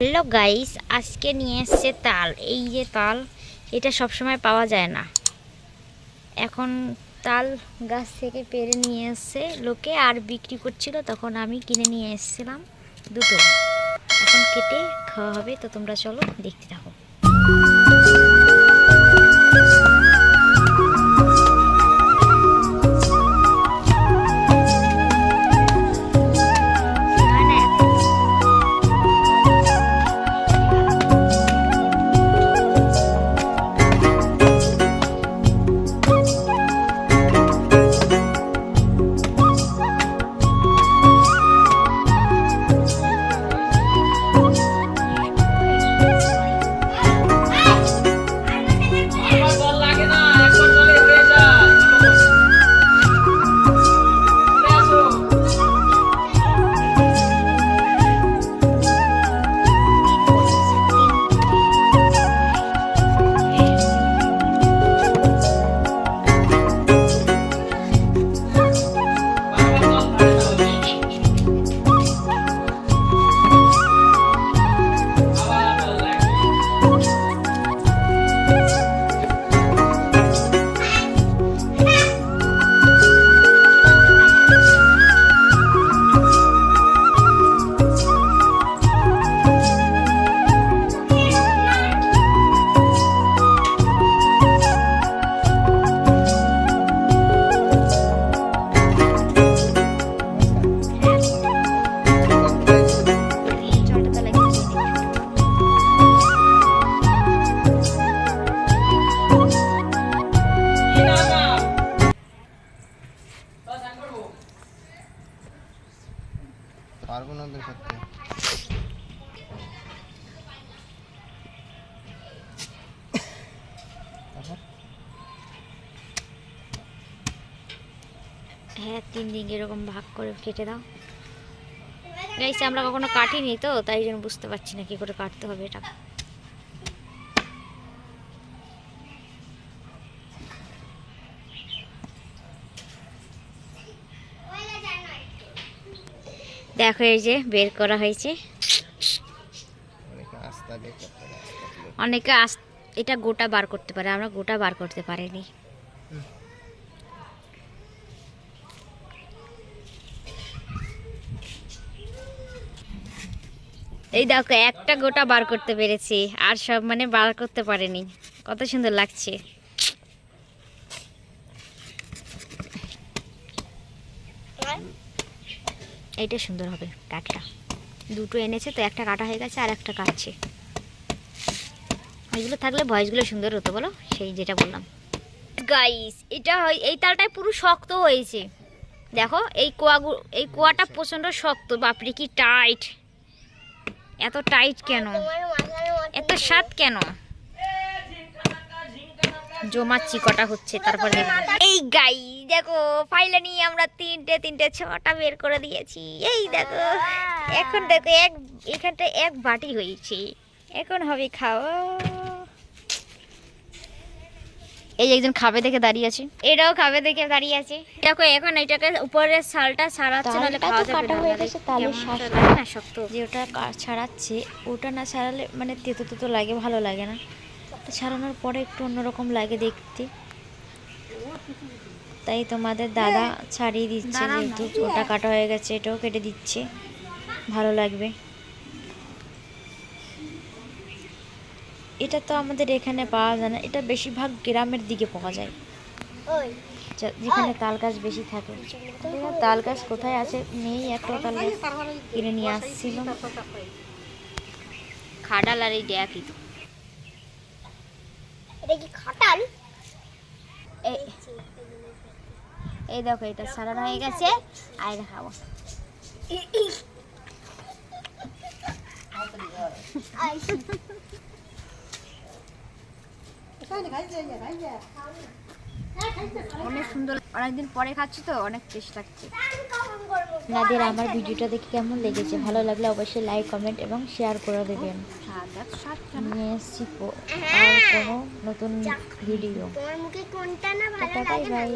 Hello guys, আজকে নিয়ে এসছে তাল। এই যে তাল, এটা সবসময় পাওয়া যায় না। এখন তাল গাছ থেকে পেরে নিয়ে এসছে লোকে, আর বিক্রি করছিল, তখন আমি কিনে নিয়ে এসেছিলাম দুটো। এখন কেটে খাওয়া হবে, তো তোমরা চলো দেখতে থাকো। পারব না তো হ্যাঁ তিন দিন এরকম ভাগ করে কেটে দাও। গাইছে আমরা কখনো কাটিনি তো, তাই জন্য বুঝতে পারছি না কি করে কাটতে হবে এটা। দেখো এই যে বের করা হয়েছে। অনেকে এটা গোটা বার করতে পারে আমরা গোটা বার করতে পারিনি। এই দেখো একটা গোটা বার করতে পেরেছি আর সব মানে বার করতে পারেনি। কত সুন্দর লাগছে। এইটা সুন্দর হবে কাঠটা। দুটো এনেছে তো একটা কাটা হয়ে গেছে আর একটা কাটছে। এগুলো থাকলে ভয়েসগুলো সুন্দর হতো বলো সেই যেটা বললাম। গাইস এটা হয় এই তালটায় পুরো শক্ত হয়েছে। দেখো এই কোয়াগু এই কোয়াটা প্রচণ্ড শক্ত বাপরে কি টাইট। এত টাইট কেন? এত স্বাদ কেন? জমা চিকটা হচ্ছে তারপর এই গাই দেখো ফাইলানি আমরা তিনটে তিনটে ছটা বের করে দিয়েছি। এই দেখো এখন দেখো এক এখানটা এক বাটি হয়েছে। এখন হবে খাওয়া। এই একজন খাবে দেখে দাঁড়িয়ে আছে। এটাও খাবে দেখে দাঁড়িয়ে আছে। দেখো এখন এটাকে উপরের ছালটা ছাড়াচ্ছে নাহলে খাওয়া যাবে না হয়ে গেছে, লাগে না শক্ত। যে ওটা ছাড়াচ্ছে ওটা না ছাড়ালে মানে তেতো তেতো লাগে ভালো লাগে না। তো ছাড়ানোর পরে একটু অন্যরকম লাগে দেখতে। তাই তোমাদের দাদা ছাড়িয়ে দিচ্ছে। যেহেতু ওটা কাটা হয়ে গেছে এটাও কেটে দিচ্ছে। ভালো লাগবে। এটা তো আমাদের এখানে পাওয়া যায় না এটা বেশিরভাগ গ্রামের দিকে পাওয়া যায়। যেখানে তাল গাছ বেশি থাকে। তাল গাছ কোথায় আছে? নেই একটা তাল গাছ কিনে নিয়ে আসছিল খাডাল আর এই ড্যাকি এটা কি খাটাল? এই দেখো এটা সারানো হয়ে গেছে। আর এটা খাব অনেক সুন্দর অনেকদিন পরে খাচ্ছি তো অনেক টেস্ট লাগছে। আপনাদের আমার ভিডিওটা দেখে কেমন লেগেছে? ভালো লাগলে অবশ্যই লাইক কমেন্ট এবং শেয়ার করে দেবেন। নিয়ে এসছি আর কোনো নতুন ভিডিও বাই বাই